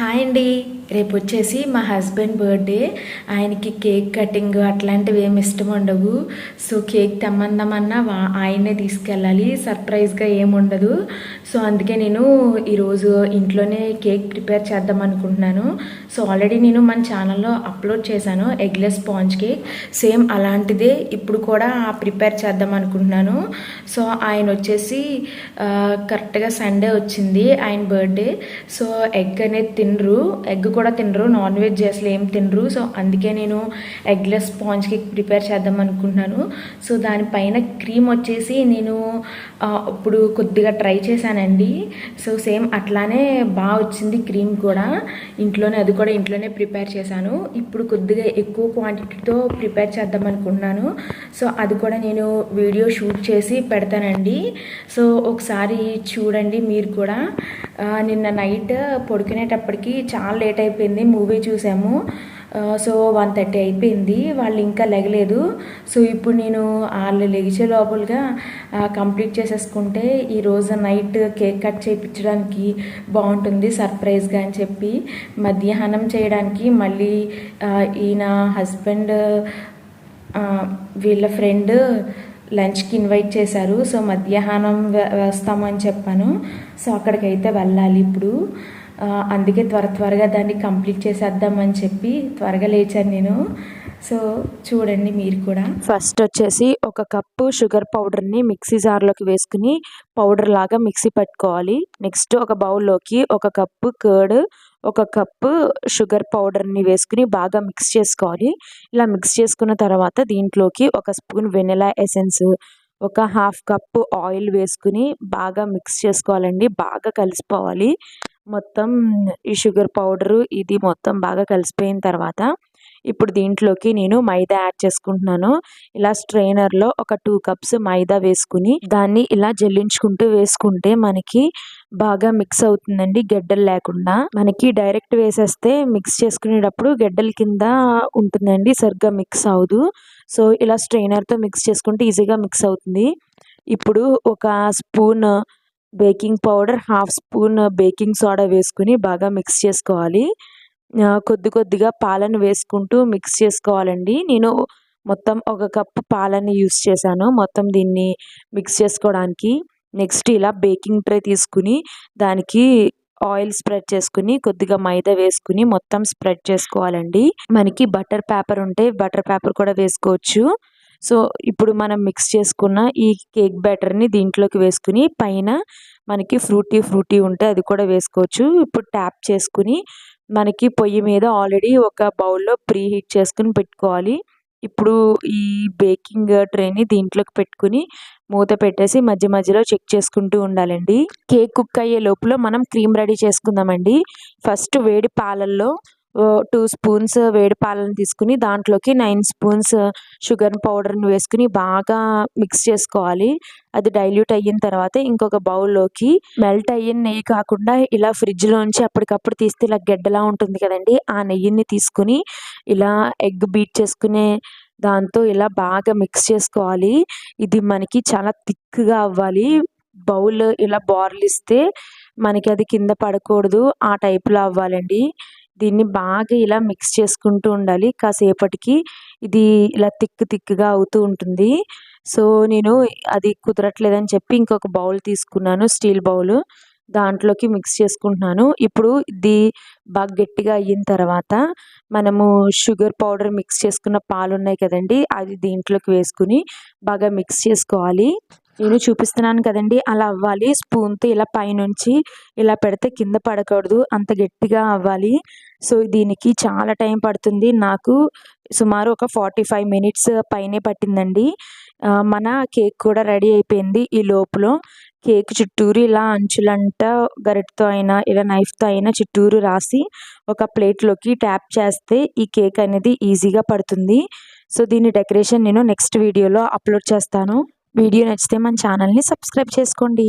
Hi అండి. రేపు వచ్చేసి మా హస్బెండ్ బర్త్డే. ఆయనకి కేక్ కటింగ్ అట్లాంటివి ఏమి ఇష్టం ఉండవు. సో కేక్ తెమ్మందామన్నా వా- తీసుకెళ్ళాలి. సర్ప్రైజ్గా ఏమి ఉండదు. సో అందుకే నేను ఈరోజు ఇంట్లోనే కేక్ ప్రిపేర్ చేద్దాం అనుకుంటున్నాను. సో ఆల్రెడీ నేను మన ఛానల్లో అప్లోడ్ చేశాను ఎగ్లెస్ స్పాంజ్ కేక్. సేమ్ అలాంటిదే ఇప్పుడు కూడా ప్రిపేర్ చేద్దాం అనుకుంటున్నాను. సో ఆయన వచ్చేసి కరెక్ట్గా సండే వచ్చింది ఆయన బర్త్డే. సో ఎగ్ అనేది తినరు ఎగ్ కూడా తినరు నాన్ వెజ్ అసలు ఏం తినరు. సో అందుకే నేను ఎగ్లెస్ స్పాంజ్ కేక్ ప్రిపేర్ చేద్దాం అనుకుంటున్నాను. సో దానిపైన క్రీమ్ వచ్చేసి నేను ఇప్పుడు కొద్దిగా ట్రై చేశానండి. సో సేమ్ అట్లానే బాగా వచ్చింది క్రీమ్ కూడా. ఇంట్లోనే అది కూడా ఇంట్లోనే ప్రిపేర్ చేశాను. ఇప్పుడు కొద్దిగా ఎక్కువ క్వాంటిటీతో ప్రిపేర్ చేద్దాం అనుకుంటున్నాను. సో అది కూడా నేను వీడియో షూట్ చేసి పెడతానండి. సో ఒకసారి చూడండి మీరు కూడా. నిన్న నైట్ పడుకునేటప్పటికి చాలా లేట్ అయిపోయింది మూవీ చూసాము. సో వన్ థర్టీ అయిపోయింది వాళ్ళు ఇంకా లెగలేదు. సో ఇప్పుడు నేను వాళ్ళు లెగిచే లోపలగా కంప్లీట్ చేసేసుకుంటే ఈరోజు నైట్ కేక్ కట్ చేయించడానికి బాగుంటుంది సర్ప్రైజ్గా అని చెప్పి. మధ్యాహ్నం చేయడానికి మళ్ళీ ఈయన హస్బెండ్ వీళ్ళ ఫ్రెండ్ లంచ్కి ఇన్వైట్ చేశారు. సో మధ్యాహ్నం వేస్తామని చెప్పాను. సో అక్కడికైతే వెళ్ళాలి ఇప్పుడు. అందుకే త్వర త్వరగా దాన్ని కంప్లీట్ చేసేద్దామని చెప్పి త్వరగా లేచాను నేను. సో చూడండి మీరు కూడా. ఫస్ట్ వచ్చేసి ఒక కప్పు షుగర్ పౌడర్ని మిక్సీ జార్లోకి వేసుకుని పౌడర్ లాగా మిక్సీ పెట్టుకోవాలి. నెక్స్ట్ ఒక బౌల్లోకి ఒక కప్పు కర్డ్ ఒక కప్పు షుగర్ పౌడర్ని వేసుకుని బాగా మిక్స్ చేసుకోవాలి. ఇలా మిక్స్ చేసుకున్న తర్వాత దీంట్లోకి ఒక స్పూన్ వెనిలా ఎసెన్స్ ఒక హాఫ్ కప్పు ఆయిల్ వేసుకుని బాగా మిక్స్ చేసుకోవాలండి. బాగా కలిసిపోవాలి. మొత్తం ఈ షుగర్ పౌడరు ఇది మొత్తం బాగా కలిసిపోయిన తర్వాత ఇప్పుడు దీంట్లోకి నేను మైదా యాడ్ చేసుకుంటున్నాను. ఇలా స్ట్రైనర్లో ఒక టూ కప్స్ మైదా వేసుకుని దాన్ని ఇలా జల్లించుకుంటూ వేసుకుంటే మనకి బాగా మిక్స్ అవుతుందండి గెడ్డలు లేకుండా. మనకి డైరెక్ట్ వేసేస్తే మిక్స్ చేసుకునేటప్పుడు గెడ్డల కింద ఉంటుందండి సరిగ్గా మిక్స్ అవ్వదు. సో ఇలా స్ట్రైనర్తో మిక్స్ చేసుకుంటే ఈజీగా మిక్స్ అవుతుంది. ఇప్పుడు ఒక spoon baking powder half spoon baking soda వేసుకుని బాగా మిక్స్ చేసుకోవాలి. కొద్ది కొద్దిగా పాలను వేసుకుంటూ మిక్స్ చేసుకోవాలండి. నేను మొత్తం ఒక కప్పు పాలని యూస్ చేశాను. మొత్తం దీన్ని మిక్స్ చేసుకోవడానికి. నెక్స్ట్ ఇలా బేకింగ్ ట్రే తీసుకుని దానికి ఆయిల్ స్ప్రెడ్ చేసుకుని కొద్దిగా మైదా వేసుకుని మొత్తం స్ప్రెడ్ చేసుకోవాలండి. మనకి బటర్ పేపర్ ఉంటే బటర్ పేపర్ కూడా వేసుకోవచ్చు. సో ఇప్పుడు మనం మిక్స్ చేసుకున్న ఈ కేక్ బ్యాటర్ని దీంట్లోకి వేసుకుని పైన మనకి ఫ్రూటీ ఫ్రూటీ ఉంటే అది కూడా వేసుకోవచ్చు. ఇప్పుడు ట్యాప్ చేసుకుని మనకి పొయ్యి మీద ఆల్రెడీ ఒక బౌల్లో ప్రీ హీట్ చేసుకుని పెట్టుకోవాలి. ఇప్పుడు ఈ బేకింగ్ ట్రేని దీంట్లోకి పెట్టుకుని మూత పెట్టేసి మధ్య మధ్యలో చెక్ చేసుకుంటూ ఉండాలండి. కేక్ కుక్ అయ్యే లోపల మనం క్రీమ్ రెడీ చేసుకుందామండి. ఫస్ట్ వేడి పాలల్లో టూ స్పూన్స్ వేడి పాలను తీసుకుని దాంట్లోకి నైన్ స్పూన్స్ షుగర్ పౌడర్ని వేసుకుని బాగా మిక్స్ చేసుకోవాలి. అది డైల్యూట్ అయిన తర్వాత ఇంకొక బౌల్లోకి మెల్ట్ అయిన నెయ్యి కాకుండా ఇలా ఫ్రిడ్జ్లోంచి అప్పటికప్పుడు తీస్తే ఇలా గెడ్డలా ఉంటుంది కదండి. ఆ నెయ్యిని తీసుకుని ఇలా ఎగ్ బీట్ చేసుకునే దాంతో ఇలా బాగా మిక్స్ చేసుకోవాలి. ఇది మనకి చాలా థిక్గా అవ్వాలి. బౌల్ ఇలా బార్లిస్తే మనకి అది కింద పడకూడదు. ఆ టైప్లో అవ్వాలండి. దీన్ని బాగా ఇలా మిక్స్ చేసుకుంటూ ఉండాలి. కాసేపటికి ఇది ఇలా తిక్కు తిక్కుగా అవుతూ ఉంటుంది. సో నేను అది కుదరట్లేదని చెప్పి ఇంకొక బౌల్ తీసుకున్నాను స్టీల్ బౌల్ దాంట్లోకి మిక్స్ చేసుకుంటున్నాను. ఇప్పుడు ఇది బాగా గట్టిగా అయిన తర్వాత మనము షుగర్ పౌడర్ మిక్స్ చేసుకున్న పాలు ఉన్నాయి కదండి అది దీంట్లోకి వేసుకుని బాగా మిక్స్ చేసుకోవాలి. నేను చూపిస్తున్నాను కదండి. అలా అవ్వాలి. స్పూన్తో ఇలా పైనుంచి ఇలా పెడితే కింద పడకూడదు. అంత గట్టిగా అవ్వాలి. సో దీనికి చాలా టైం పడుతుంది. నాకు సుమారు ఒక ఫార్టీ ఫైవ్ మినిట్స్ పైనే పట్టిందండి. మన కేక్ కూడా రెడీ అయిపోయింది ఈ లోపల. కేక్ చుట్టూరు ఇలా అంచులంట గరిటతో అయినా ఇలా నైఫ్తో అయినా చుట్టూరు రాసి ఒక ప్లేట్లోకి ట్యాప్ చేస్తే ఈ కేక్ అనేది ఈజీగా పడుతుంది. సో దీని డెకరేషన్ నేను నెక్స్ట్ వీడియోలో అప్లోడ్ చేస్తాను. వీడియో నచ్చితే మన ఛానల్ని సబ్స్క్రైబ్ చేసుకోండి.